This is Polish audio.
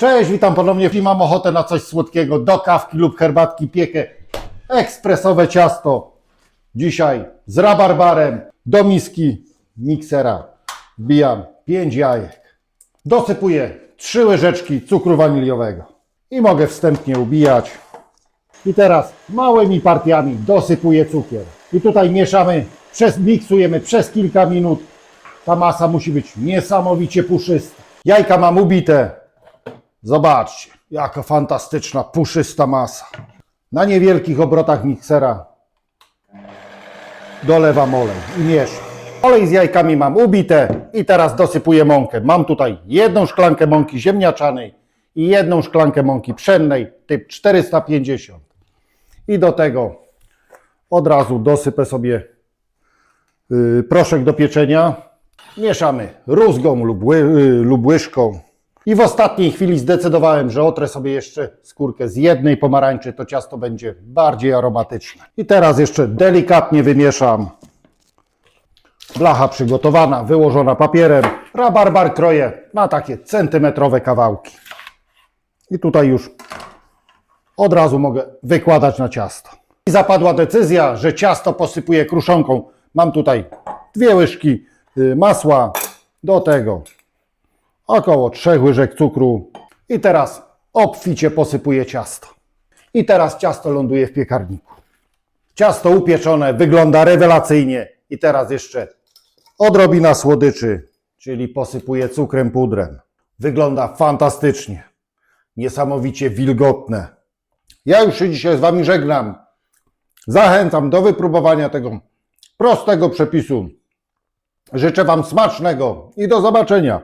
Cześć, witam ponownie. Jeśli mam ochotę na coś słodkiego, do kawki lub herbatki piekę ekspresowe ciasto. Dzisiaj z rabarbarem do miski miksera wbijam 5 jajek. Dosypuję 3 łyżeczki cukru waniliowego i mogę wstępnie ubijać. I teraz małymi partiami dosypuję cukier. I tutaj mieszamy, przez, miksujemy przez kilka minut. Ta masa musi być niesamowicie puszysta. Jajka mam ubite. Zobaczcie, jaka fantastyczna, puszysta masa. Na niewielkich obrotach miksera dolewam olej i mieszam. Olej z jajkami mam ubite i teraz dosypuję mąkę. Mam tutaj jedną szklankę mąki ziemniaczanej i jedną szklankę mąki pszennej typ 450. I do tego od razu dosypę sobie yy, proszek do pieczenia. Mieszamy rózgą lub, ły, yy, lub łyżką. I w ostatniej chwili zdecydowałem, że otrę sobie jeszcze skórkę z jednej pomarańczy, to ciasto będzie bardziej aromatyczne. I teraz jeszcze delikatnie wymieszam. Blacha przygotowana, wyłożona papierem. Rabarbar kroję na takie centymetrowe kawałki. I tutaj już od razu mogę wykładać na ciasto. I zapadła decyzja, że ciasto posypuję kruszonką. Mam tutaj dwie łyżki y, masła, do tego około trzech łyżek cukru i teraz obficie posypuję ciasto. I teraz ciasto ląduje w piekarniku. Ciasto upieczone wygląda rewelacyjnie i teraz jeszcze odrobina słodyczy, czyli posypuję cukrem pudrem. Wygląda fantastycznie, niesamowicie wilgotne. Ja już się dzisiaj z Wami żegnam. Zachęcam do wypróbowania tego prostego przepisu. Życzę Wam smacznego i do zobaczenia.